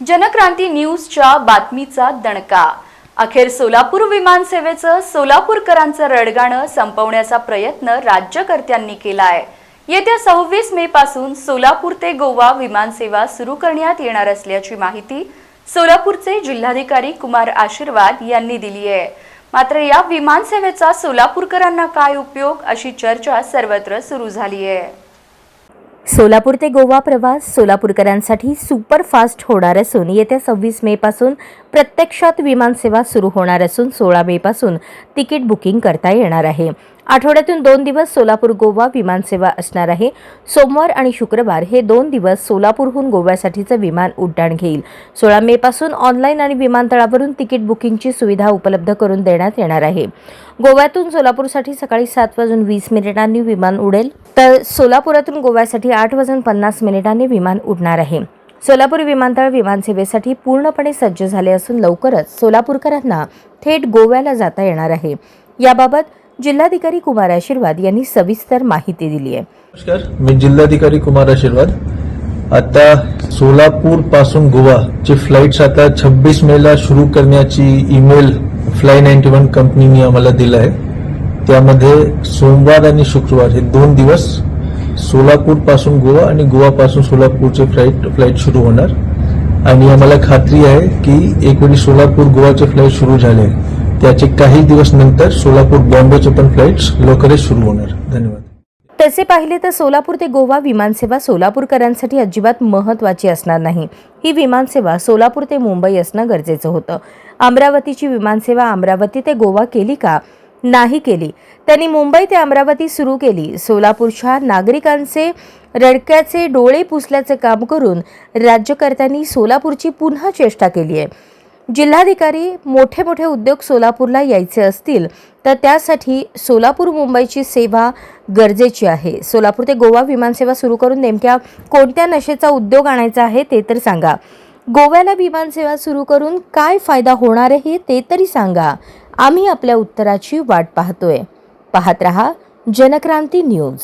जनक्रांती न्यूजच्या बातमीचा दणका. अखेर सोलापूर विमानसेवेचं सोलापूरकरांचं रडगाणं संपवण्याचा प्रयत्न राज्यकर्त्यांनी केलाय. येत्या सव्वीस मे पासून सोलापूर ते गोवा विमानसेवा सुरू करण्यात येणार असल्याची माहिती सोलापूरचे जिल्हाधिकारी कुमार आशीर्वाद यांनी दिली आहे. मात्र या विमानसेवेचा सोलापूरकरांना काय उपयोग अशी चर्चा सर्वत्र सुरू झाली आहे. सोलापूर ते गोवा प्रवास सोलापूरकरांसाठी सुपरफास्ट होणार असून येत्या सव्वीस मे पासून प्रत्यक्षात विमानसेवा सुरू होणार असून सोळा मे पासून तिकीट बुकिंग करता येणार आहे. आठवड्यातून दोन दिवस सोलापूर गोवा विमानसेवा असणार आहे. सोमवार आणि शुक्रवार हे दोन दिवस सोलापूरहून गोव्यासाठीचं विमान उड्डाण घेईल. सोळा मे पासून ऑनलाईन आणि विमानतळावरून तिकीट बुकिंगची सुविधा उपलब्ध करून देण्यात येणार आहे. गोव्यातून सोलापूरसाठी सकाळी सात वाजून वीस मिनिटांनी विमान उडेल तर सोलापुरातून गोव्यासाठी आठ वाजून पन्नास मिनिटांनी विमान उडणार आहे. सोलापूर विमानतळ विमानसेवेसाठी पूर्णपणे सज्ज झाले असून लवकरच सोलापूरकरांना थेट गोव्याला जाता येणार आहे. याबाबत जिल्हाधिकारी कुमार आशीर्वाद यांनी सविस्तर माहिती दिली आहे. नमस्कार मी जिल्हाधिकारी कुमार आशीर्वाद. आता सोलापूरपासून गोवा ची फ्लाईट्स आता 26 मे ला सुरू करण्याची ईमेल फ्लाय नाईन्टी वन कंपनीने आम्हाला दिलं आहे. त्यामध्ये सोमवार आणि शुक्रवार हे दोन दिवस सोलापूरपासून गोवा आणि गोवा पासून सोलापूरचे फ्लाईट फ्लाईट सुरू होणार. आणि आम्हाला खात्री आहे की एक वेळी सोलापूर गोवाचे फ्लाईट सुरू झाले त्याचे काही दिवस नंतर सोलापूर बॉम्बेचे पण फ्लाईट्स लवकरच सुरू होणार. धन्यवाद. तसे पाहिले तर सोलापूर ते गोवा विमानसेवा सोलापूरकरांसाठी अजिबात महत्त्वाची असणार नाही. ही विमानसेवा सोलापूर ते मुंबई असणं गरजेचं होतं. अमरावतीची विमानसेवा अमरावती ते गोवा केली का? नाही केली. त्यांनी मुंबई ते अमरावती सुरू केली. सोलापूरच्या नागरिकांचे रडक्याचे डोळे पुसल्याचे काम करून राज्यकर्त्यांनी सोलापूरची पुन्हा चेष्टा केली आहे. जिल्हाधिकारी मोठे मोठे उद्योग सोलापूरला यायचे असतील तर त्यासाठी सोलापूर मुंबईची सेवा गरजेची आहे. सोलापूर ते गोवा विमानसेवा सुरू करून नेमक्या कोणत्या नशेचा उद्योग आणायचा आहे ते तर सांगा. गोव्याला विमानसेवा सुरू करून काय फायदा होणार आहे ते तरी सांगा. आम्ही आपल्या उत्तराची वाट पाहतोय. पाहत रहा जनक्रांती न्यूज.